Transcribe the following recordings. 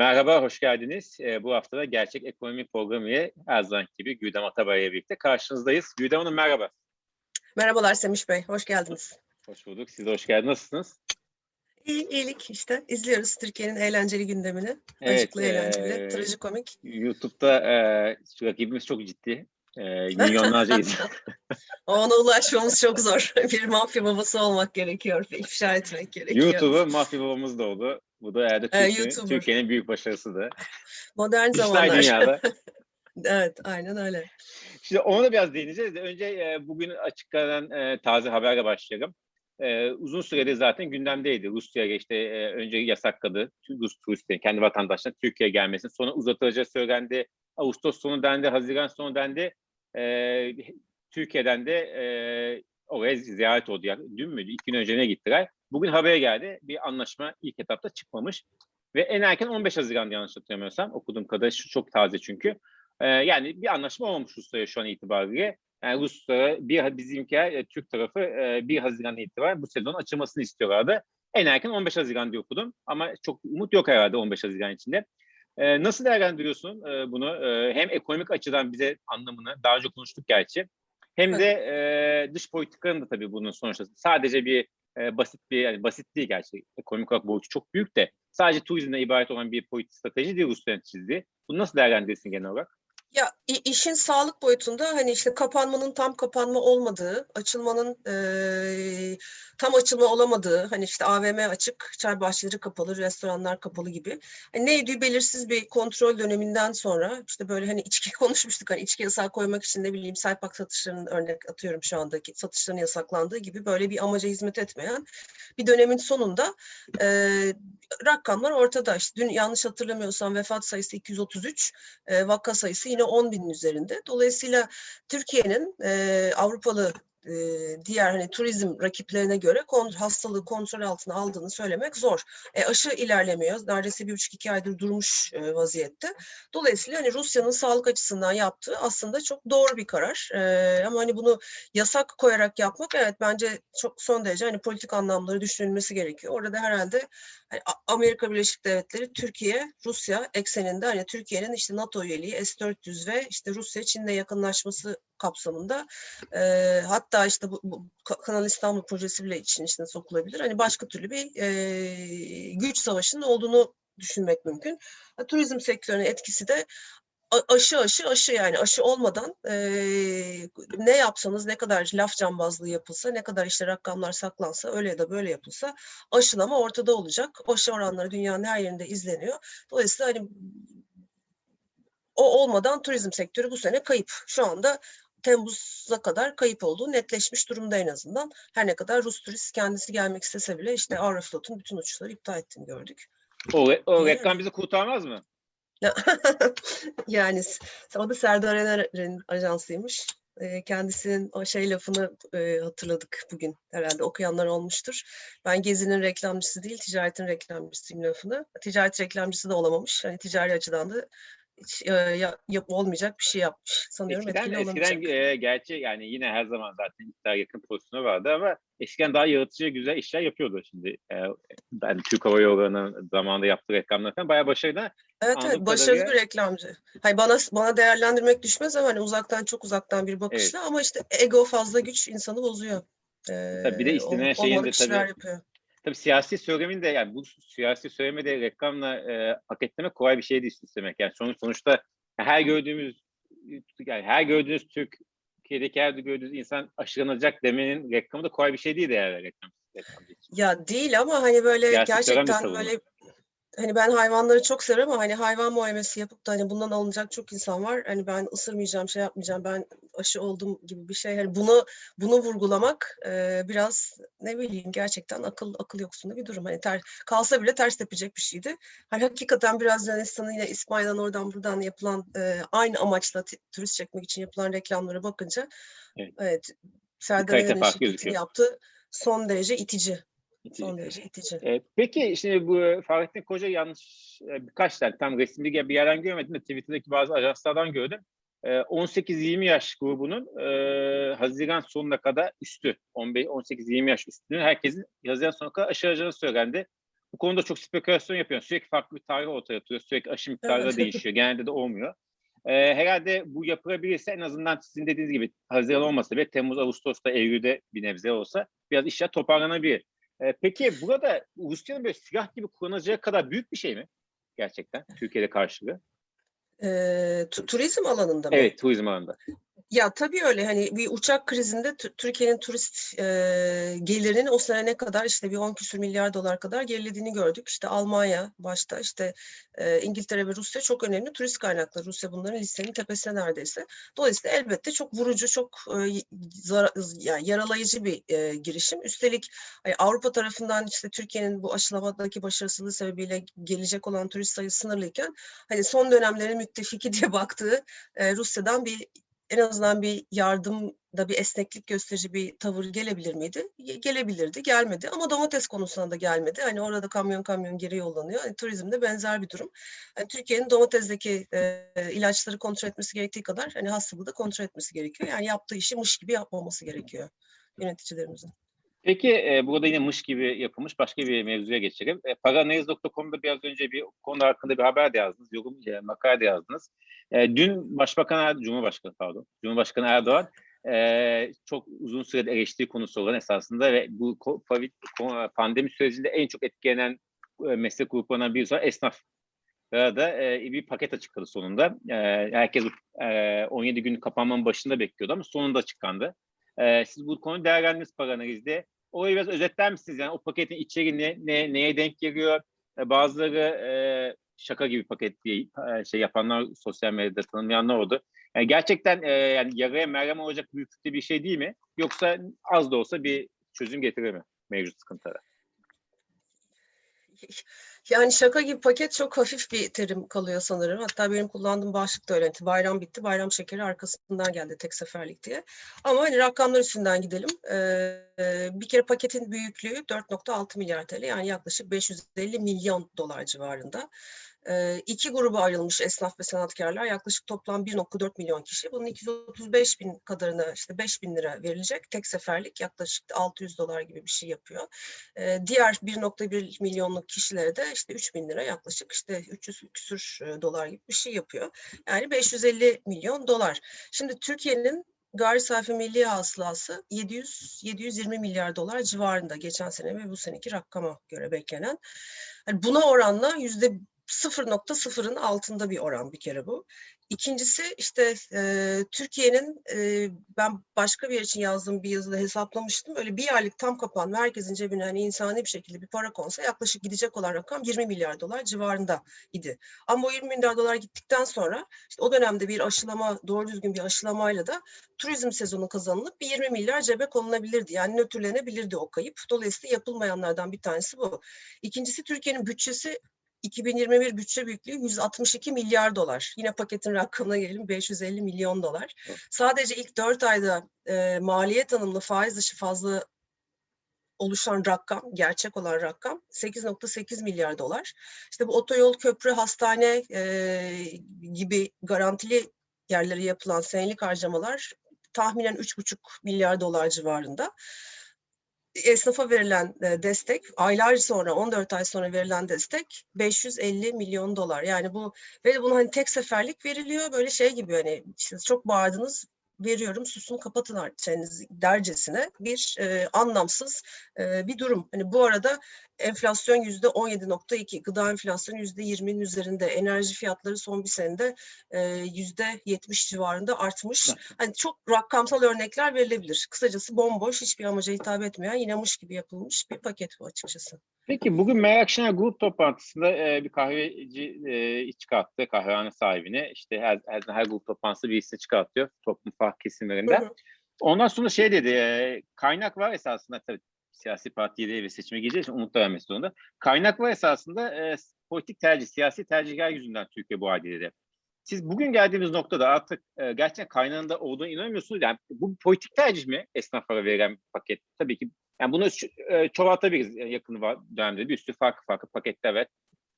Merhaba, hoş geldiniz. Ee, bu hafta da Gerçek Ekonomi Programı ile her zaman gibi Güdem Atabay'la birlikte karşınızdayız. Güdem Hanım merhaba. Merhabalar Semih Bey, hoş geldiniz. Hoş bulduk. Siz de hoş geldiniz. Nasılsınız? İyi, iyilik işte. İzliyoruz Türkiye'nin eğlenceli gündemini. Evet, Acıklı eğlenceli, eee, trajikomik. YouTube'da e, rakibimiz çok ciddi. E, milyonlarca izleyen. Ona ulaşmamız çok zor. Bir mafya babası olmak gerekiyor, ifşa etmek gerekiyor. YouTube'u mafya babamız da oldu. Bu da herhalde Ee, Türkiye'nin. Türkiye'nin büyük başarısı da. Modern İşler zamanlar. dünyada. evet, aynen öyle. Şimdi ona da biraz değineceğiz. de Önce e, bugün açıklanan e, taze haberle başlayalım. E, uzun süredir zaten gündemdeydi. Rusya işte e, önce yasakladı Rus turistlerin kendi vatandaşlarına Türkiye'ye gelmesini. Sonra uzatılacağı söylendi. Ağustos sonu dendi, Haziran sonu dendi. E, Türkiye'den de e, oraya ziyaret oldu. Yani dün müydü? İki gün önce ne gittiler? Bugün habere geldi. Bir anlaşma ilk etapta çıkmamış. Ve en erken 15 Haziran yanlış hatırlamıyorsam. Okuduğum kadarıyla şu çok taze çünkü. Ee, yani bir anlaşma olmamış Rusya'ya şu an itibariyle. Yani Rusya bir bizimkiler e, Türk tarafı e, 1 Haziran itibaren bu sezon açılmasını istiyorlardı. En erken 15 Haziran diye okudum ama çok umut yok herhalde 15 Haziran içinde. Ee, nasıl değerlendiriyorsun e, bunu? E, hem ekonomik açıdan bize anlamını daha önce konuştuk gerçi. Hem de e, dış politikanın da tabii bunun sonuçta sadece bir e, basit bir yani basit değil gerçi ekonomik olarak boyutu çok büyük de sadece turizmden ibaret olan bir politik strateji değil Rusya'nın çizdiği. Bunu nasıl değerlendirirsin genel olarak? Ya işin sağlık boyutunda hani işte kapanmanın tam kapanma olmadığı, açılmanın eee, tam açılma olamadığı, hani işte AVM açık, çay bahçeleri kapalı, restoranlar kapalı gibi. Hani neydi belirsiz bir kontrol döneminden sonra işte böyle hani içki konuşmuştuk hani içki yasağı koymak için ne bileyim Selpak satışlarının örnek atıyorum şu andaki satışların yasaklandığı gibi böyle bir amaca hizmet etmeyen bir dönemin sonunda eee, rakamlar ortada. İşte dün yanlış hatırlamıyorsam vefat sayısı 233, e, vaka sayısı yine 10 binin üzerinde. Dolayısıyla Türkiye'nin e, Avrupalı e, diğer hani turizm rakiplerine göre kon, hastalığı kontrol altına aldığını söylemek zor. E, aşı ilerlemiyor. Neredeyse bir buçuk iki aydır durmuş e, vaziyette. Dolayısıyla hani Rusya'nın sağlık açısından yaptığı aslında çok doğru bir karar. E, ama hani bunu yasak koyarak yapmak evet bence çok son derece hani politik anlamları düşünülmesi gerekiyor. Orada herhalde hani Amerika Birleşik Devletleri, Türkiye, Rusya ekseninde hani Türkiye'nin işte NATO üyeliği, S-400 ve işte Rusya Çin'le yakınlaşması kapsamında e, hatta işte bu, bu Ka- Kanal İstanbul projesi bile için içine sokulabilir. Hani başka türlü bir e, güç savaşının olduğunu düşünmek mümkün. Turizm sektörüne etkisi de aşı aşı aşı yani aşı olmadan eee, ne yapsanız ne kadar laf cambazlığı yapılsa ne kadar işte rakamlar saklansa öyle ya da böyle yapılsa aşılama ortada olacak. Aşı oranları dünyanın her yerinde izleniyor. Dolayısıyla hani o olmadan turizm sektörü bu sene kayıp. Şu anda Temmuz'a kadar kayıp olduğu netleşmiş durumda en azından. Her ne kadar Rus turist kendisi gelmek istese bile işte Aeroflot'un bütün uçuşları iptal ettiğini gördük. O, re- o reklam bizi kurtarmaz mı? Yani o da Serdar Ener'in ajansıymış. Eee, Kendisinin o şey lafını eee, hatırladık bugün herhalde okuyanlar olmuştur. Ben Gezi'nin reklamcısı değil, ticaretin reklamcısıyım lafını. Ticaret reklamcısı da olamamış. Hani ticari açıdan da hiç yap, olmayacak bir şey yapmış. Sanıyorum Eskiden, etkili eskiden olamayacak. e, gerçi yani yine her zaman zaten iktidar yakın pozisyonu vardı ama eskiden daha yaratıcı güzel işler yapıyordu şimdi. E, ben Türk Hava Yolları'nın zamanında yaptığı reklamlar falan bayağı başarılı. Evet evet başarılı bir reklamcı. Hayır bana bana değerlendirmek düşmez ama hani uzaktan çok uzaktan bir bakışla ama işte ego fazla güç insanı bozuyor. Tabii bir de ol- şeyin de tabii yapıyor. Tabii siyasi söylemin de yani bu siyasi söylemi de reklamla e, paketlemek kolay bir şey değil istemek. Yani sonuç sonuçta her gördüğümüz yani her gördüğünüz Türkiye'deki her gördüğünüz insan aşılanacak demenin reklamı da kolay bir şey değil eğer reklam. reklam. Ya değil ama hani böyle Siyasi gerçekten böyle hani ben hayvanları çok severim ama hani hayvan muamelesi yapıp da hani bundan alınacak çok insan var. Hani ben ısırmayacağım, şey yapmayacağım, ben aşı oldum gibi bir şey. Hani bunu bunu vurgulamak eee, biraz ne bileyim gerçekten akıl akıl yoksunu bir durum. Hani ter, kalsa bile ters tepecek bir şeydi. Hani hakikaten biraz Yunanistan'ın yine İsmail'den oradan buradan yapılan eee, aynı amaçla turist çekmek için yapılan reklamlara bakınca Evet. evet Serdar gözüküyor. yaptığı son derece itici. İtici. Son derece itici. E, peki şimdi bu Fahrettin Koca yanlış e, birkaç tane tam resmi bir yerden görmedim de Twitter'daki bazı ajanslardan gördüm. E, 18-20 yaş grubunun e, Haziran sonuna kadar üstü 15 18-20 yaş üstünün herkesin Haziran sonuna kadar aşı alacağını söylendi. Bu konuda çok spekülasyon yapıyor. Sürekli farklı bir tarih ortaya atıyor. Sürekli aşı miktarı da Evet. değişiyor. Genelde de olmuyor. Ee, herhalde bu yapılabilirse en azından sizin dediğiniz gibi Haziran olmasa bile Temmuz, Ağustos'ta, Eylül'de bir nebze olsa biraz işler toparlanabilir. Ee, peki burada Rusya'nın böyle silah gibi kullanacağı kadar büyük bir şey mi? Gerçekten Türkiye'de karşılığı. Tu- turizm alanında mı? Evet turizm alanında. Ya tabii öyle hani bir uçak krizinde Tü- Türkiye'nin turist e, gelirinin o sene ne kadar işte bir 10 küsür milyar dolar kadar gerilediğini gördük. İşte Almanya başta işte e, İngiltere ve Rusya çok önemli turist kaynakları. Rusya bunların listenin tepesine neredeyse. Dolayısıyla elbette çok vurucu, çok e, zara- yani yaralayıcı bir e, girişim. Üstelik hani Avrupa tarafından işte Türkiye'nin bu aşılamadaki başarısızlığı sebebiyle gelecek olan turist sayısı sınırlıyken hani son dönemlerin müttefiki diye baktığı e, Rusya'dan bir en azından bir yardımda bir esneklik gösterici bir tavır gelebilir miydi? Ge- Gelebilirdi, gelmedi. Ama domates konusunda da gelmedi. Hani orada kamyon kamyon geri yollanıyor. Hani turizmde benzer bir durum. Hani Türkiye'nin domatezdeki e, ilaçları kontrol etmesi gerektiği kadar hani hastalığı da kontrol etmesi gerekiyor. Yani yaptığı işi mış gibi yapmaması gerekiyor yöneticilerimizin. Peki e, burada yine mış gibi yapılmış başka bir mevzuya geçelim. E, Paranaliz.com'da biraz önce bir konu hakkında bir haber de yazdınız, yorum e, makale de yazdınız. E, dün Başbakan Er- Cumhurbaşkanı pardon, Cumhurbaşkanı Erdoğan e, çok uzun süredir eleştiri konusu olan esasında ve bu Covid pandemi sürecinde en çok etkilenen e, meslek gruplarından birisi olan esnaf. da e, bir paket açıkladı sonunda. E, herkes e, 17 gün kapanmanın başında bekliyordu ama sonunda açıklandı. Ee, siz bu konuyu değerlendirdiniz paranalizde. Orayı biraz özetler misiniz? Yani o paketin içeriği ne, ne, neye denk geliyor? Ee, bazıları e, şaka gibi paket diye e, şey yapanlar, sosyal medyada tanımlayanlar oldu. Yani gerçekten e, yani yaraya merhem olacak büyüklükte bir şey değil mi? Yoksa az da olsa bir çözüm getirir mi mevcut sıkıntılara? Yani şaka gibi paket çok hafif bir terim kalıyor sanırım. Hatta benim kullandığım başlık da öyle. Bayram bitti, bayram şekeri arkasından geldi tek seferlik diye. Ama hani rakamlar üstünden gidelim. Ee, bir kere paketin büyüklüğü 4.6 milyar TL yani yaklaşık 550 milyon dolar civarında. İki gruba ayrılmış esnaf ve sanatkarlar yaklaşık toplam 1.4 milyon kişi. Bunun 235 bin kadarına işte 5 bin lira verilecek. Tek seferlik yaklaşık 600 dolar gibi bir şey yapıyor. Diğer 1.1 milyonluk kişilere de işte 3 bin lira yaklaşık işte 300 küsür dolar gibi bir şey yapıyor. Yani 550 milyon dolar. Şimdi Türkiye'nin gayri safi milli hasılası 700 720 milyar dolar civarında geçen sene ve bu seneki rakama göre beklenen. Yani buna oranla yüzde 0.0'ın altında bir oran bir kere bu. İkincisi işte e, Türkiye'nin e, ben başka bir yer için yazdığım bir yazıda hesaplamıştım. Öyle bir aylık tam kapanma herkesin cebine hani insani bir şekilde bir para konsa yaklaşık gidecek olan rakam 20 milyar dolar civarında idi. Ama o 20 milyar dolar gittikten sonra işte o dönemde bir aşılama doğru düzgün bir aşılamayla da turizm sezonu kazanılıp bir 20 milyar cebe konulabilirdi. Yani nötrlenebilirdi o kayıp. Dolayısıyla yapılmayanlardan bir tanesi bu. İkincisi Türkiye'nin bütçesi 2021 bütçe büyüklüğü 162 milyar dolar. Yine paketin rakamına gelelim 550 milyon dolar. Sadece ilk 4 ayda e, maliyet tanımlı faiz dışı fazla oluşan rakam, gerçek olan rakam 8.8 milyar dolar. İşte bu otoyol, köprü, hastane e, gibi garantili yerlere yapılan senelik harcamalar tahminen 3,5 milyar dolar civarında esnafa verilen e, destek, aylar sonra, 14 ay sonra verilen destek 550 milyon dolar. Yani bu ve bunu hani tek seferlik veriliyor. Böyle şey gibi hani işte çok bağırdınız veriyorum susun kapatın çenenizi dercesine bir e, anlamsız e, bir durum. Hani bu arada enflasyon yüzde 17.2, gıda enflasyonu yüzde 20'nin üzerinde, enerji fiyatları son bir senede e, yüzde 70 civarında artmış. Hani çok rakamsal örnekler verilebilir. Kısacası bomboş, hiçbir amaca hitap etmeyen, yine mış gibi yapılmış bir paket bu açıkçası. Peki bugün Meral Akşener grup toplantısında e, bir kahveci e, çıkarttı kahvehane sahibine. İşte her, her, her grup toplantısı birisini çıkartıyor toplum farklı kesimlerinden. Hı. Ondan sonra şey dedi, e, kaynak var esasında tabii siyasi partiye değil ve seçime gireceği için umut vermesi zorunda. Kaynak var esasında e, politik tercih, siyasi tercihler yüzünden Türkiye bu halde. Siz bugün geldiğimiz noktada artık e, gerçekten kaynağında olduğuna inanmıyorsunuz. Yani bu politik tercih mi esnaflara verilen paket? Tabii ki yani bunu e, çoğaltabiliriz e, yakın dönemde. Bir sürü farklı farklı paketler ve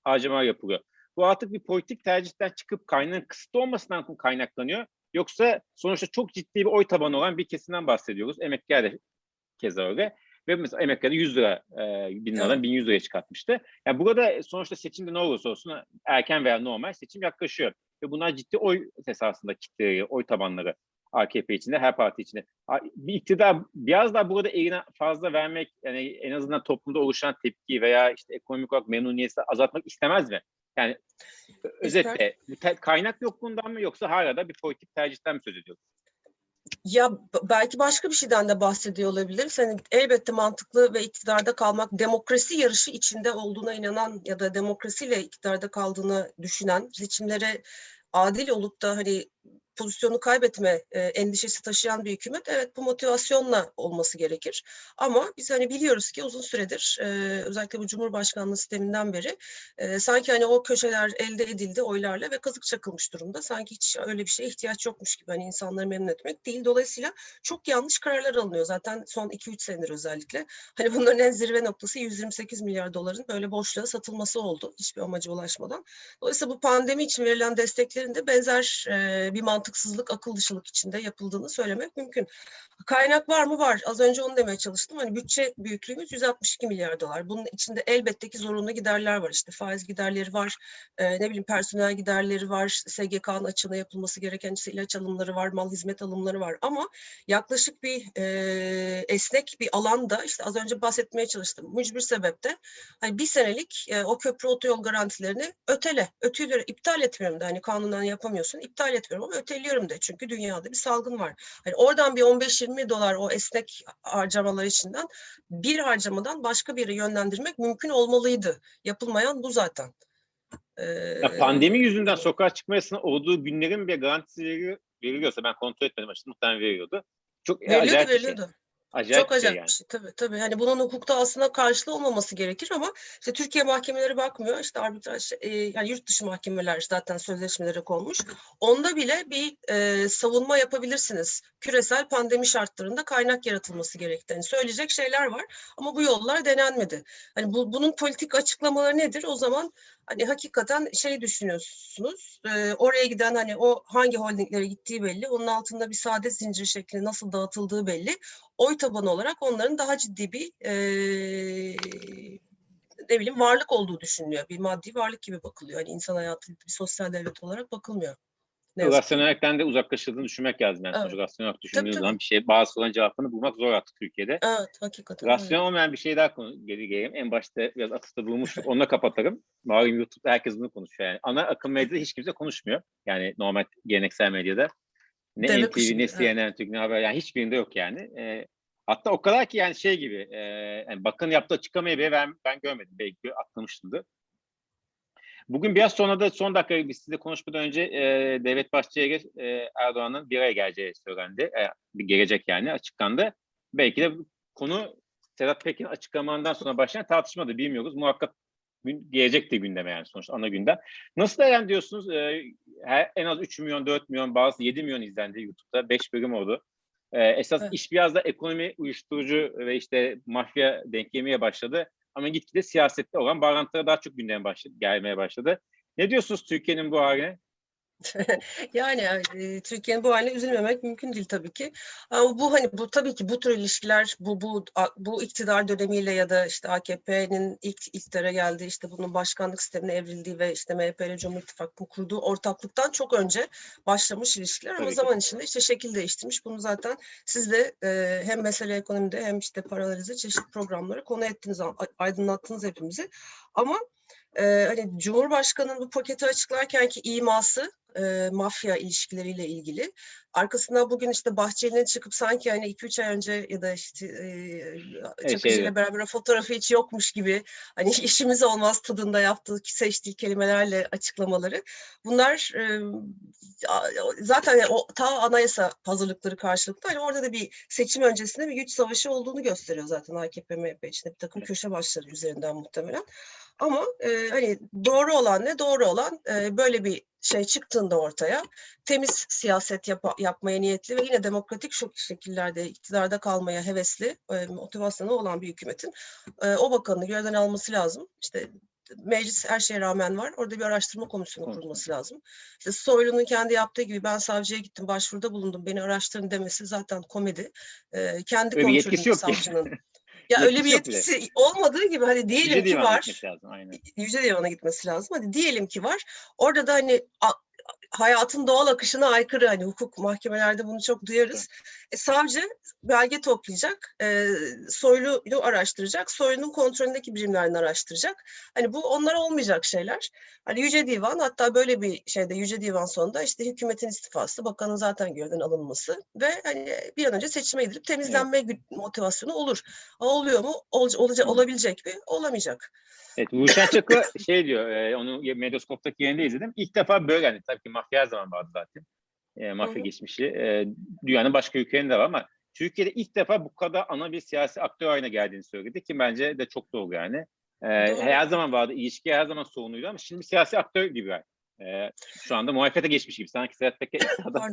harcamalar yapılıyor. Bu artık bir politik tercihten çıkıp kaynağın kısıtlı olmasından kaynaklanıyor. Yoksa sonuçta çok ciddi bir oy tabanı olan bir kesimden bahsediyoruz. Emekliler de keza öyle. Ve mesela emeklerde 100 lira, e, 1000 liradan Evet. 1100 liraya çıkartmıştı. Yani burada sonuçta seçimde ne olursa olsun erken veya normal seçim yaklaşıyor. Ve bunlar ciddi oy esasında kitleleri, oy tabanları AKP içinde, her parti içinde. Bir iktidar biraz daha burada eline fazla vermek, yani en azından toplumda oluşan tepki veya işte ekonomik olarak memnuniyeti azaltmak istemez mi? Yani özetle kaynak yokluğundan mı yoksa hala da bir politik tercihten mi söz ediyoruz? Ya belki başka bir şeyden de bahsediyor olabiliriz. Hani elbette mantıklı ve iktidarda kalmak demokrasi yarışı içinde olduğuna inanan ya da demokrasiyle iktidarda kaldığını düşünen seçimlere adil olup da hani pozisyonu kaybetme e, endişesi taşıyan bir hükümet evet bu motivasyonla olması gerekir. Ama biz hani biliyoruz ki uzun süredir e, özellikle bu Cumhurbaşkanlığı sisteminden beri e, sanki hani o köşeler elde edildi oylarla ve kazık çakılmış durumda. Sanki hiç öyle bir şeye ihtiyaç yokmuş gibi hani insanları memnun etmek değil. Dolayısıyla çok yanlış kararlar alınıyor zaten son 2-3 senedir özellikle. Hani bunların en zirve noktası 128 milyar doların böyle boşluğa satılması oldu hiçbir amaca ulaşmadan. Dolayısıyla bu pandemi için verilen desteklerin de benzer e, bir mantıksızlık, akıl dışılık içinde yapıldığını söylemek mümkün. Kaynak var mı? Var. Az önce onu demeye çalıştım. Hani bütçe büyüklüğümüz 162 milyar dolar. Bunun içinde elbette ki zorunlu giderler var. İşte faiz giderleri var, e, ne bileyim personel giderleri var, SGK'nın açığına yapılması gereken işte ilaç alımları var, mal hizmet alımları var. Ama yaklaşık bir e, esnek bir alanda işte az önce bahsetmeye çalıştım. Mücbir sebepte hani bir senelik e, o köprü otoyol garantilerini ötele, ötüleri iptal etmiyorum da hani kanunen yapamıyorsun, iptal etmiyorum ama öteliyorum de çünkü dünyada bir salgın var. Hani oradan bir 15-20 dolar o esnek harcamalar içinden bir harcamadan başka biri yönlendirmek mümkün olmalıydı. Yapılmayan bu zaten. Ee, Ya pandemi yüzünden sokağa çıkma yasının olduğu günlerin bir garantisi veriliyor, veriliyorsa ben kontrol etmedim açıkçası muhtemelen veriyordu. Çok veriliyordu, acayip bir şey. Acayip Çok bir şey acayip yani. bir şey tabii tabii. Hani bunun hukukta aslında karşılığı olmaması gerekir ama işte Türkiye mahkemeleri bakmıyor. İşte arbitraj e, yani yurt dışı mahkemeler zaten sözleşmelere konmuş. Onda bile bir e, savunma yapabilirsiniz. Küresel pandemi şartlarında kaynak yaratılması gerektiğini söyleyecek şeyler var ama bu yollar denenmedi. Hani bu, bunun politik açıklamaları nedir? O zaman hani hakikaten şey düşünüyorsunuz. e, oraya giden hani o hangi holdinglere gittiği belli. Onun altında bir saadet zinciri şeklinde nasıl dağıtıldığı belli oy tabanı olarak onların daha ciddi bir eee ne bileyim varlık olduğu düşünülüyor. Bir maddi varlık gibi bakılıyor. Hani insan hayatı bir sosyal devlet olarak bakılmıyor. Ne. Rasyonellikten de uzaklaşıldığını düşünmek lazım. Yani Evet. sonuçta rasyonel olarak düşündüğün tabii. zaman bir şey bazı olan cevabını bulmak zor artık Türkiye'de. Evet hakikaten. Rasyonel olmayan bir şey daha konu, geri geleyim. En başta biraz atıfta bulmuştuk. Onunla kapatalım. Malum YouTube'da herkes bunu konuşuyor. Yani ana akım medyada hiç kimse konuşmuyor. Yani normal geleneksel medyada. Ne Deve NTV, kuşu ne. CNN, Türk, ne haber. Yani hiçbirinde yok yani. Ee, hatta o kadar ki yani şey gibi. E, yani bakan yaptığı açıklamayı bile ben, ben görmedim. Belki atlamıştımdır. Bugün biraz sonra da son dakika biz size konuşmadan önce e, Devlet Bahçeli'ye e, Erdoğan'ın bir araya geleceği söylendi. E, bir gelecek yani açıklandı. Belki de konu Sedat Pekin açıklamandan sonra başlayan tartışmadı bilmiyoruz. Muhakkak gelecek de gündeme yani sonuçta ana gündem. Nasıl değerlendiriyorsunuz? E, her, en az 3 milyon, 4 milyon, bazı 7 milyon izlendi YouTube'da. 5 bölüm oldu. E, esas Evet. iş biraz da ekonomi, uyuşturucu ve işte mafya denk yemeye başladı. Ama gitgide siyasette olan bağlantılara daha çok gündeme başladı, gelmeye başladı. Ne diyorsunuz Türkiye'nin bu haline? Yani e, Türkiye'nin bu haline üzülmemek mümkün değil tabii ki. Ama bu hani bu tabii ki bu tür ilişkiler bu bu bu iktidar dönemiyle ya da işte AKP'nin ilk iktidara geldiği işte bunun başkanlık sistemine evrildiği ve işte MHP ile Cumhur İttifakı'nın kurduğu ortaklıktan çok önce başlamış ilişkiler ama zaman içinde işte şekil değiştirmiş. Bunu zaten siz de e, hem mesele ekonomide hem işte paralelize çeşitli programları konu ettiniz, aydınlattınız hepimizi. Ama e, hani Cumhurbaşkanı'nın bu paketi açıklarken ki iması e, mafya ilişkileriyle ilgili. Arkasından bugün işte Bahçeli'nin çıkıp sanki hani 2-3 ay önce ya da işte e, Çakıcı ile şeydi. beraber fotoğrafı hiç yokmuş gibi hani işimiz olmaz tadında yaptığı seçtiği kelimelerle açıklamaları. Bunlar e, zaten yani o ta anayasa hazırlıkları karşılıklı hani orada da bir seçim öncesinde bir güç savaşı olduğunu gösteriyor zaten AKP MHP içinde bir takım köşe başları üzerinden muhtemelen. Ama e, hani doğru olan ne? Doğru olan e, böyle bir şey çıktığında ortaya temiz siyaset yapa- yapmaya niyetli ve yine demokratik şu şekillerde iktidarda kalmaya hevesli e, motivasyonu olan bir hükümetin e, o bakanını görevden alması lazım. İşte meclis her şeye rağmen var. Orada bir araştırma komisyonu Komisyon. kurulması lazım. İşte Soylu'nun kendi yaptığı gibi ben savcıya gittim, başvuruda bulundum, beni araştırın demesi zaten komedi. E, kendi Öyle ki. savcının. Ya öyle bir Yetkisi bile. olmadığı gibi hani diyelim Yüce ki var. lazım, aynen. Yüce Divan'a gitmesi lazım. Hadi diyelim ki var. Orada da hani hayatın doğal akışına aykırı hani hukuk mahkemelerde bunu çok duyarız. E, savcı belge toplayacak, e, soyluyu araştıracak, soylunun kontrolündeki birimlerini araştıracak. Hani bu onlar olmayacak şeyler. Hani Yüce Divan hatta böyle bir şeyde Yüce Divan sonunda işte hükümetin istifası, bakanın zaten görevden alınması ve hani bir an önce seçime gidilip temizlenme gü- motivasyonu olur. Oluyor mu? Ol, olacak, olabilecek mi? Olamayacak. Evet, Ruşen Çakı şey diyor, e, onu Medyaskop'taki yerinde izledim. İlk defa böyle yani tabii ki mafya her zaman vardı zaten. E, mafya Hı hı. geçmişi. E, dünyanın başka ülkelerinde var ama Türkiye'de ilk defa bu kadar ana bir siyasi aktör haline geldiğini söyledi ki bence de çok doğru yani. E, Doğru. her zaman vardı, ilişki her zaman sorunluydu ama şimdi siyasi aktör gibi. yani. E, şu anda muhalefete geçmiş gibi. Sanki Sedat Peker iktidardan,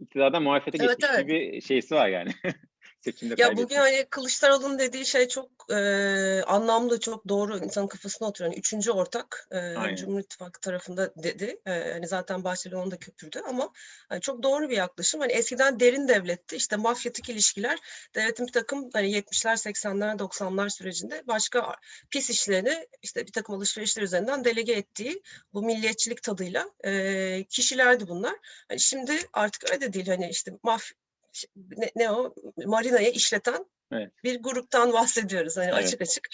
iktidardan muhalefete Evet, geçmiş evet. gibi şeysi var yani. Seçimde Ya bugün hani Kılıçdaroğlu'nun dediği şey çok eee, anlamlı, çok doğru insanın kafasına oturuyor. Yani üçüncü ortak Aynen. Cumhur İttifakı tarafında dedi. Eee, hani zaten Bahçeli onu da köpürdü ama hani çok doğru bir yaklaşım. Hani eskiden derin devletti. işte mafyatik ilişkiler devletin bir takım hani 70'ler, 80'ler, 90'lar sürecinde başka pis işlerini işte bir takım alışverişler üzerinden delege ettiği bu milliyetçilik tadıyla eee, kişilerdi bunlar. Hani şimdi artık öyle de değil. Hani işte maf ne, ne o marinayı işleten Evet. bir gruptan bahsediyoruz hani Evet. açık açık.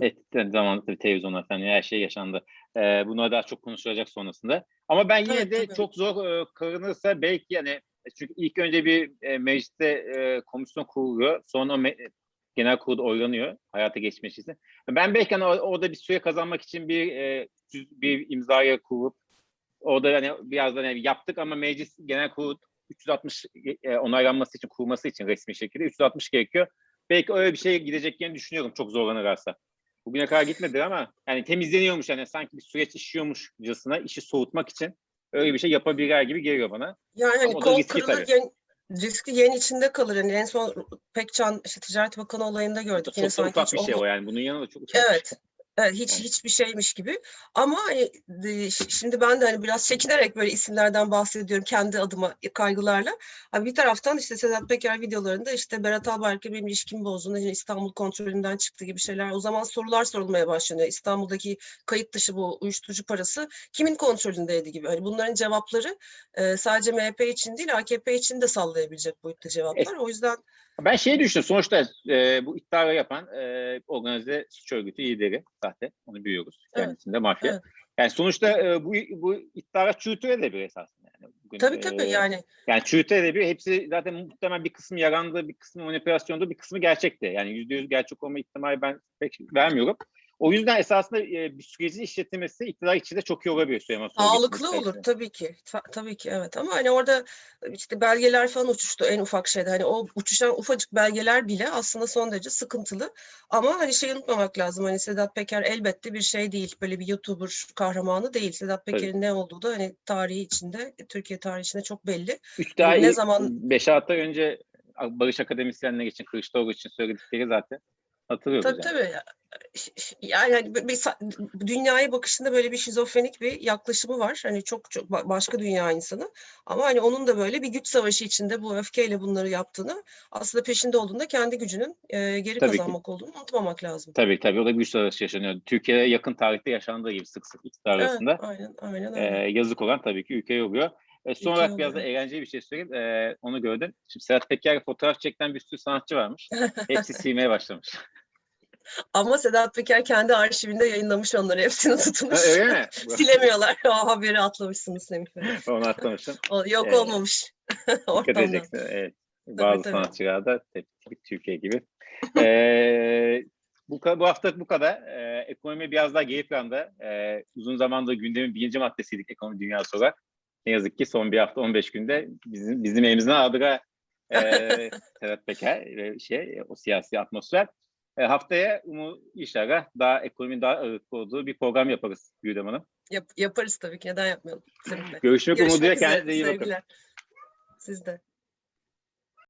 Evet, zamanında tabii televizyonlar falan her şey yaşandı. Ee, bunlar daha çok konuşulacak sonrasında. Ama ben yine Evet, de tabii. çok zor e, kılınırsa belki yani çünkü ilk önce bir e, mecliste e, komisyon kuruluyor. Sonra me- genel kurulda oylanıyor hayata geçmesi için. Ben belki hani orada bir süre kazanmak için bir e, bir imzaya kurup orada hani birazdan hani yaptık ama meclis genel kurul 360 e, onaylanması için kurulması için resmi şekilde 360 gerekiyor. Belki öyle bir şeye gideceklerini düşünüyorum çok zorlanırlarsa. Bugüne kadar gitmedi ama yani temizleniyormuş hani sanki bir süreç işiyormuşcasına işi soğutmak için öyle bir şey yapabilirler gibi geliyor bana. Yani hani kol riskli kırılır yen, riski yen içinde kalır. Yani en son Pekcan işte Ticaret Bakanı olayında gördük. Çok da sanki ufak bir şey o yani. Bunun yanında çok ufak bir şey. Evet. Hiç hiçbir şeymiş gibi. Ama hani, ş- şimdi ben de hani biraz çekinerek böyle isimlerden bahsediyorum kendi adıma kaygılarla. Hani bir taraftan işte Sedat Peker videolarında işte Berat Albayrak'la benim ilişkimi bozduğunda işte İstanbul kontrolünden çıktı gibi şeyler. O zaman sorular sorulmaya başlanıyor. İstanbul'daki kayıt dışı bu uyuşturucu parası kimin kontrolündeydi gibi. Hani bunların cevapları e, sadece MHP için değil AKP için de sallayabilecek boyutta cevaplar. O yüzden Ben şeyi düşünüyorum. Sonuçta e, bu iddiayı yapan e, organize suç örgütü lideri zaten. Onu biliyoruz. Evet, Kendisinde mafya. evet. Yani sonuçta e, bu bu iddialar çürütü edebilir esasında. Yani bugün, tabii tabii e, yani Yani çürütü edebilir. Hepsi zaten muhtemelen bir kısmı yarandı, bir kısmı manipülasyondu, bir kısmı gerçekti. Yani yüzde yüz gerçek olma ihtimali ben pek vermiyorum. O yüzden esasında e, bir sürecin işletilmesi iktidar içinde çok iyi olabilir Süleyman Soylu Sağlıklı olur için. tabii ki. Ta- tabii ki evet ama hani orada işte belgeler falan uçuştu en ufak şeyde. Hani o uçuşan ufacık belgeler bile aslında son derece sıkıntılı. Ama hani şey unutmamak lazım. Hani Sedat Peker elbette bir şey değil. Böyle bir YouTuber kahramanı değil. Sedat. Peker'in ne olduğu da hani tarihi içinde, Türkiye tarihi içinde çok belli. Üç daha ne zaman- beş hafta önce Barış Akademisyenler için, Kılıçdaroğlu için söyledikleri zaten hatırlıyoruz Tabii yani. tabii. Yani hani bir, dünyaya bakışında böyle bir şizofrenik bir yaklaşımı var. Hani çok çok ba- başka dünya insanı. Ama hani onun da böyle bir güç savaşı içinde bu öfkeyle bunları yaptığını aslında peşinde olduğunda kendi gücünün e, geri Tabii ki. kazanmak olduğunu unutmamak lazım. Tabii tabii o da güç savaşı yaşanıyor. Türkiye'ye yakın tarihte yaşandığı gibi sık sık iktidar Evet, arasında. aynen, aynen Ee, öyle. yazık olan tabii ki ülkeye oluyor. E, son olarak biraz da eğlenceli bir şey söyleyeyim. Ee, onu gördüm. Şimdi Sedat Peker fotoğraf çeken bir sürü sanatçı varmış. Hepsi silmeye başlamış. Ama Sedat Peker kendi arşivinde yayınlamış onları hepsini tutmuş. Ha, Öyle mi? Silemiyorlar. O haberi atlamışsınız Semih Bey. Onu atlamışım. Yok Evet. olmamış Dikkat edeceksin. Evet. Bazı tabii. sanatçılar da tepki Türkiye gibi. Ee, bu, bu hafta bu kadar. Ee, ekonomi biraz daha geri planda. Ee, uzun zamandır gündemin birinci maddesiydik ekonomi dünyası olarak. Ne yazık ki son bir hafta 15 günde bizim bizim elimizden aldığı e, Sedat Peker ve şey o siyasi atmosfer. E, haftaya umu inşallah daha ekonominin daha ağırlıklı olduğu bir program yaparız Güldem Hanım. Yap- yaparız tabii ki. Neden yapmayalım? Görüşmek Görüşmek umuduyla kendinize iyi bakın. Siz de.